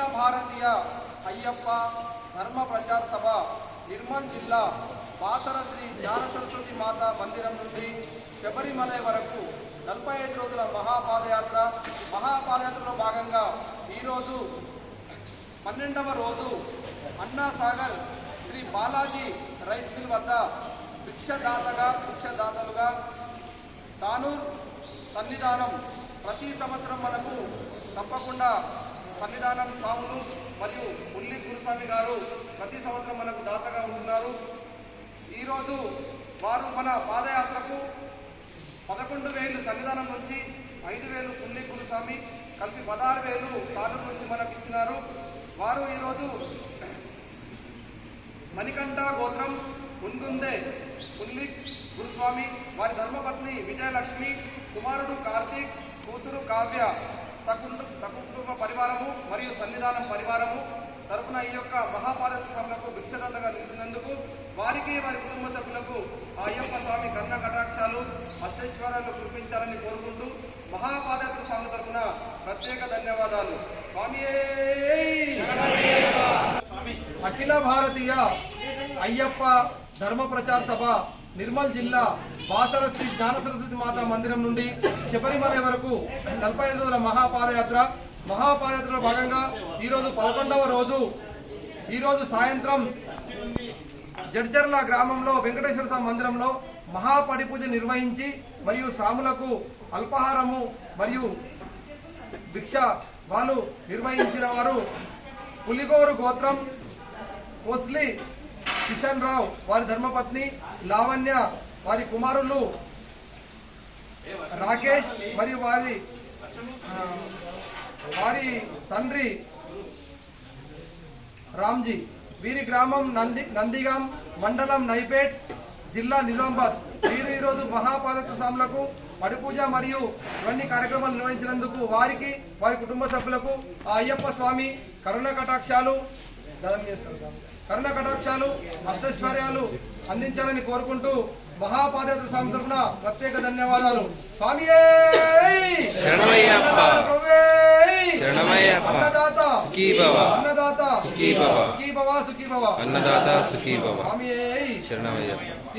అఖిల భారతీయ అయ్యప్ప ధర్మ ప్రచార సభ నిర్మల్ జిల్లా బాసర శ్రీ జ్ఞాన సరస్వతి మాత మందిరం నుండి శబరిమల వరకు నలభై ఐదు రోజుల మహాపాదయాత్ర. మహాపాదయాత్రలో భాగంగా ఈరోజు పన్నెండవ రోజు అన్నా సాగర్ శ్రీ బాలాజీ రైస్ మిల్ వద్ద భిక్షదాతగా భిక్షదాతలుగా తానూర్ సన్నిధానం ప్రతి సంవత్సరం మనకు తప్పకుండా సన్నిధానం స్వాములు మరియు ముల్లి గురుస్వామి గారు ప్రతి సంవత్సరం మనకు దాతగా ఉంటున్నారు. ఈరోజు వారు మన పాదయాత్రకు పదకొండు వేలు సన్నిధానం నుంచి ఐదు వేలు పుల్లి గురుస్వామి కలిపి పదహారు వేలు తాలూరు నుంచి మనకు ఇచ్చినారు. వారు ఈరోజు మణికంఠ గోత్రం మున్గుందే పుల్లి గురుస్వామి వారి ధర్మపత్ని విజయలక్ష్మి కుమారుడు కార్తీక్ కూతురు కావ్య సకుటుంబ సకుటుంబ సన్నిధానం పరివారము తరపున ఈ యొక్క మహాపాదకు భిక్షదాతగా నిలిచినందుకు వారికి వారి కుటుంబ సభ్యులకు ఆ అయ్యప్ప స్వామి కన్న కటాక్షాలు అష్టైశ్వర్యాలు కురిపించాలని కోరుకుంటూ మహాపాదయాత్ర స్వామి తరపున ప్రత్యేక ధన్యవాదాలు. స్వామి అఖిల భారతీయ అయ్యప్ప ధర్మ ప్రచార సభ నిర్మల్ జిల్లా బాసర శ్రీ జ్ఞాన సరస్వతి మాతా మందిరం నుండి శబరిమల వరకు నలభై ఐదు రోజుల మహాపాదయాత్ర మహాపాదయాత్రలో భాగంగా ఈరోజు పదకొండవ రోజు. ఈరోజు సాయంత్రం జడ్జర్ల గ్రామంలో వెంకటేశ్వర స్వామి మందిరంలో మహాపడిపూజ నిర్వహించి మరియు స్వాములకు అల్పాహారము మరియు భిక్ష వాళ్ళు నిర్వహించిన వారు పులిగోరు గోత్రం కోస్లీ కిషన్ రావు వారి ధర్మపత్ని లావణ్య వారి కుమారులు రాకేష్ మరియు వారి వారి తండ్రి రామ్జీ వీరి గ్రామం నంది నందిగాం మండలం నైపేట్ జిల్లా నిజామాబాద్. వీరు ఈరోజు మహాపాదత్వ స్వాములకు పడిపూజ మరియు ఇవన్నీ కార్యక్రమాలు నిర్వహించినందుకు వారికి వారి కుటుంబ సభ్యులకు ఆ అయ్యప్ప స్వామి కరుణ కటాక్షాలు కరుణ కటాక్షాలు అష్టైశ్వర్యాలు అందించాలని కోరుకుంటూ మహాపాదయాత్ర స్వామి తరఫున ప్రత్యేక ధన్యవాదాలు. స్వామి సుఖీ భవ. అన్నదాత సుఖీ భవ. సుఖీ భవ సుఖీ భవ అన్నదాత సుఖీ భవ స్వామి శరణమయ్యప్ప